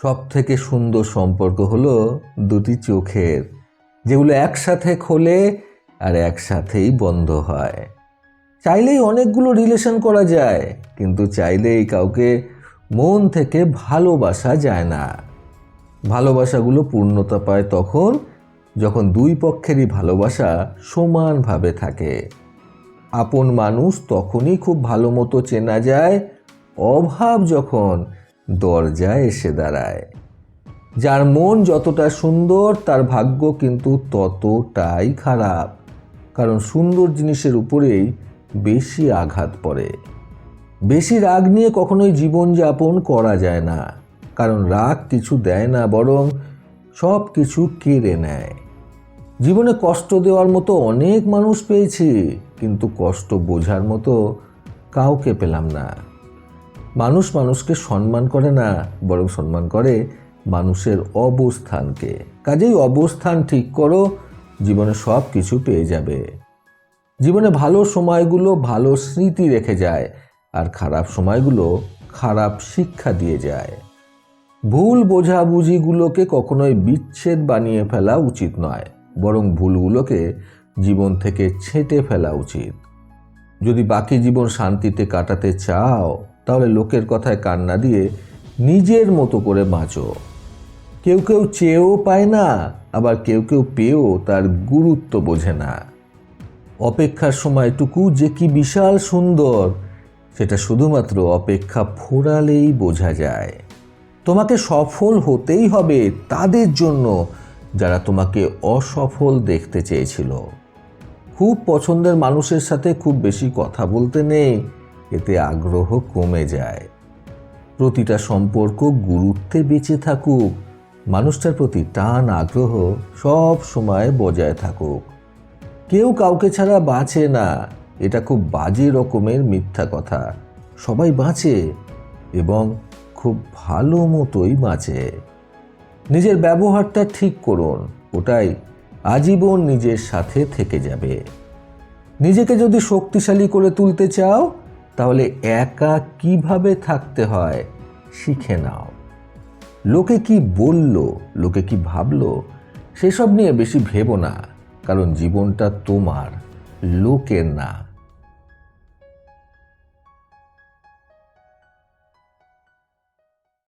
সব থেকে সুন্দর সম্পর্ক হলো দুটি চোখের, যেগুলো একসাথে খোলে আর একসাথেই বন্ধ হয়। চাইলেই অনেকগুলো রিলেশন করা যায়, কিন্তু চাইলেই কাউকে মন থেকে ভালোবাসা যায় না। ভালোবাসাগুলো পূর্ণতা পায় তখন, যখন দুই পক্ষেরই ভালোবাসা সমানভাবে থাকে। আপন মানুষ তখনই খুব ভালো মতো চেনা যায়, অভাব যখন দরজায় এসে দাঁড়ায়। যার মন যতটা সুন্দর, তার ভাগ্য কিন্তু ততটাই খারাপ। কারণ সুন্দর জিনিসের উপরেই বেশি আঘাত পড়ে। বেশি রাগ নিয়ে কখনোই জীবনযাপন করা যায় না। কারণ রাগ কিছু দেয় না, বরং সব কিছু কেড়ে নেয়। জীবনে কষ্ট দেওয়ার মতো অনেক মানুষ পেয়েছি, কিন্তু কষ্ট বোঝার মতো কাউকে পেলাম না। মানুষ মানুষকে সম্মান করে না, বরং সম্মান করে মানুষের অবস্থানকে। কাজেই অবস্থান ঠিক করো, জীবনে সব কিছু পেয়ে যাবে। জীবনে ভালো সময়গুলো ভালো স্মৃতি রেখে যায়, আর খারাপ সময়গুলো খারাপ শিক্ষা দিয়ে যায়। ভুল বোঝাবুঝিগুলোকে কখনোই বিচ্ছেদ বানিয়ে ফেলা উচিত নয়, বরং ভুলগুলোকে জীবন থেকে ছেঁটে ফেলা উচিত। যদি বাকি জীবন শান্তিতে কাটাতে চাও তাহলে লোকের কথায় কান্না দিয়ে নিজের মতো করে বাঁচো। কেউ কেউ চেয়েও পায় না, আবার কেউ কেউ পেয়েও তার গুরুত্ব বোঝে না। অপেক্ষার সময়টুকু যে কি বিশাল সুন্দর, সেটা শুধুমাত্র অপেক্ষা ফোরালেই বোঝা যায়। তোমাকে সফল হতেই হবে তাদের জন্য যারা তোমাকে অসফল দেখতে চেয়েছিল। খুব পছন্দের মানুষের সাথে খুব বেশি কথা বলতে নেই এতে আগ্রহ কমে যায়। প্রতিটা সম্পর্ক গুরুত্বে বেঁচে থাকুক। মানুষটার প্রতি টান আগ্রহ সব সময় বজায় থাকুক। কেউ কাউকে ছাড়া বাঁচে না। এটা খুব বাজে রকমের মিথ্যা কথা। সবাই বাঁচে এবং খুব ভালো মতোই বাঁচে। নিজের ব্যবহারটা ঠিক করুন। ওটাই আজীবন নিজের সাথে থেকে যাবে। নিজেকে যদি শক্তিশালী করে তুলতে চাও তাহলে একা কীভাবে থাকতে হয়? শিখে নাও। লোকে কি বলল, লোকে কি ভাবল, সেসব নিয়ে বেশি ভেবো না, কারণ জীবনটা তোমার, লোকের না।